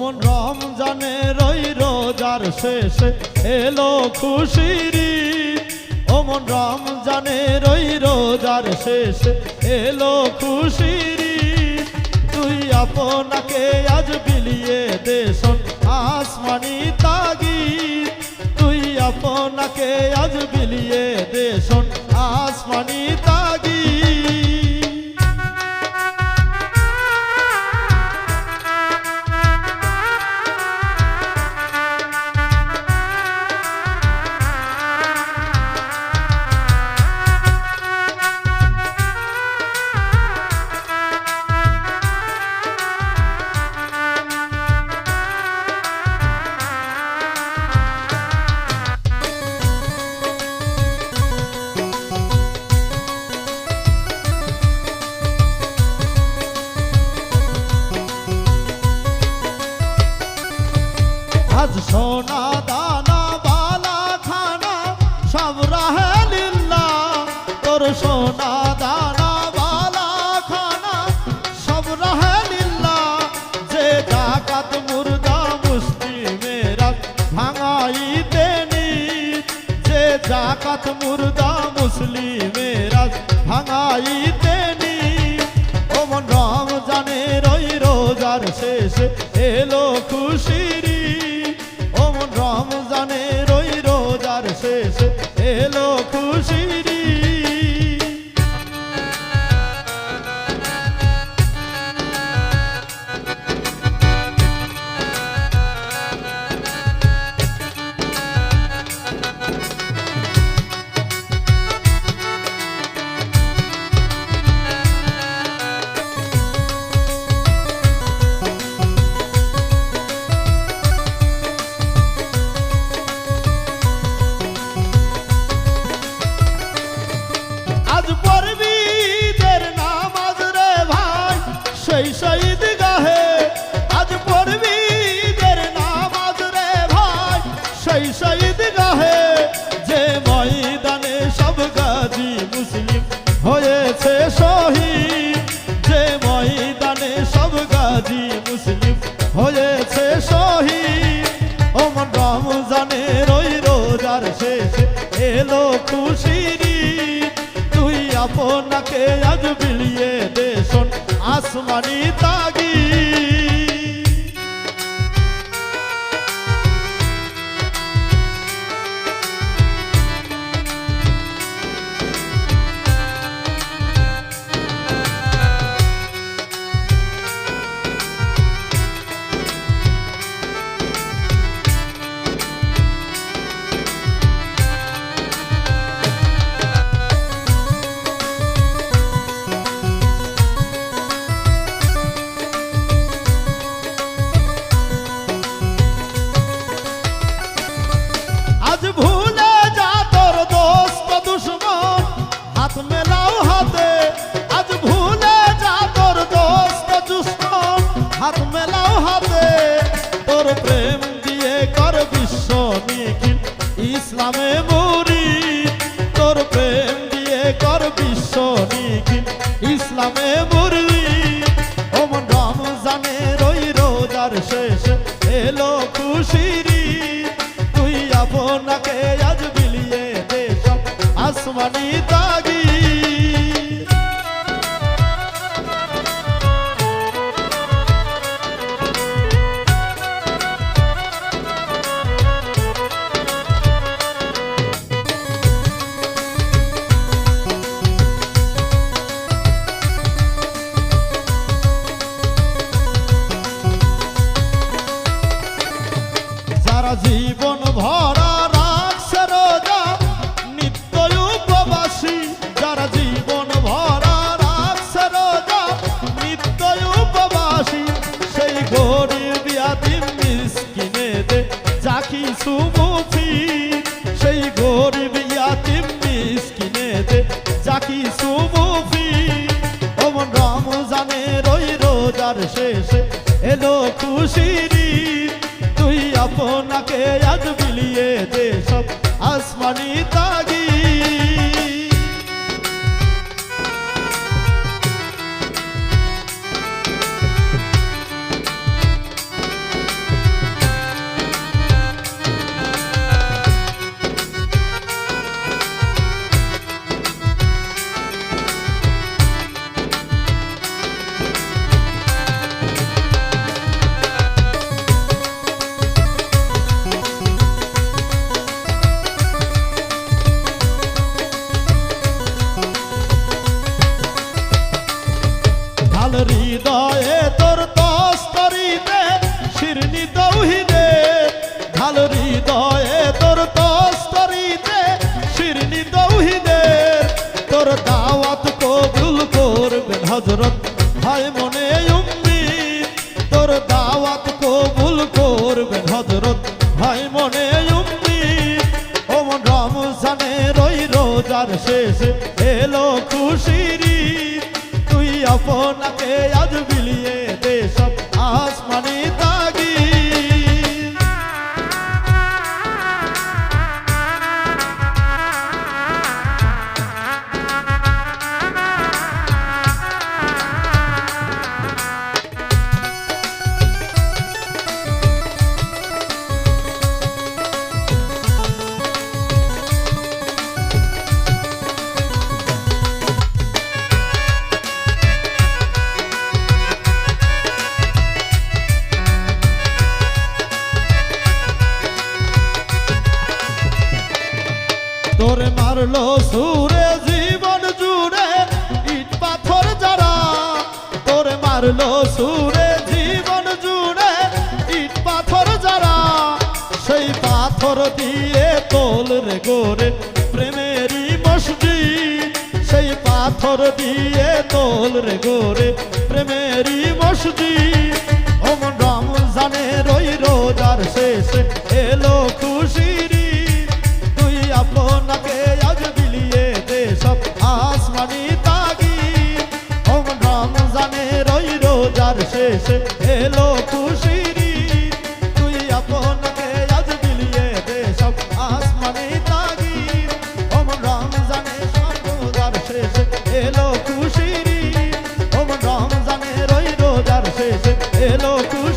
অমন রমজানের ওই রোজার শেষে এলো খুশির। অমন রমজানের ওই রোজার শেষে এলো খুশির। তুই আপনাকে আজ বিলিয়ে দেশন আসমানি তাগিদ তুই আপনাকে আজ বিলিয়ে দেশন আসমানি সোনা দানা, বালা খানা, সব রাহে লিল্লা তোর সোনা দানা, বালা খানা, সব রাহে লিল্লা যে ডাকাত মুর্দা মুসলিমেরা ভাঙাইতে নিত, যে ডাকাত মুর্দা মুসলিমেরা ভাঙাইতে নিত। ওমন রমজানের ওই রোজার শেষে এলো হয়েছে শহীদ, যে ময়দানে সব গাজী মুসলিম হয়েছে শহীদ ওমন রমজানের ওই রোজার শেষে এলো খুশিরি। তুই আপনাকে আজ বিলিয়ে দেশন আসমানি তাগি me সুমুফি সেই গরিব ইয়াতিম মিসকিনে দে জাকি সুমুফি ওমন রমজানের ওই রোজার শেষে এলো খুশিরি। তুই আপনাকে আজ বিলিয়ে দে সব আসমানি তাগি লাল হৃদয়ে তোর তস্তরিতে শিরনি তৌহিদের, তোর দাওয়াত কবুল করবেন হজরত ভাই মনে উম্মি তোর দাওয়াত কবুল করবেন হজরত ভাই মনে উম্মি ওমন রমজানের ওই রোজার শেষে এলো খুশির তুই আপনাকে আজ বিলিয়ে দে সব আসমানি তাগি মারলো সুরে জীবন জুড়ে ইট পাথর যারা তোরে মারলো সুরে জীবন জুড়ে ইট পাথর যারা সেই পাথর দিয়ে তোল রে গোরে প্রেমেরই মসজিদ। সেই পাথর দিয়ে তোল রে গোরে প্রেমেরই শেষে এলো খুশির। তুই আপনাকে আজ বিলিয়ে দে এলো খুশির ওম রমজানে ওই রোজার শেষে এলো খুশি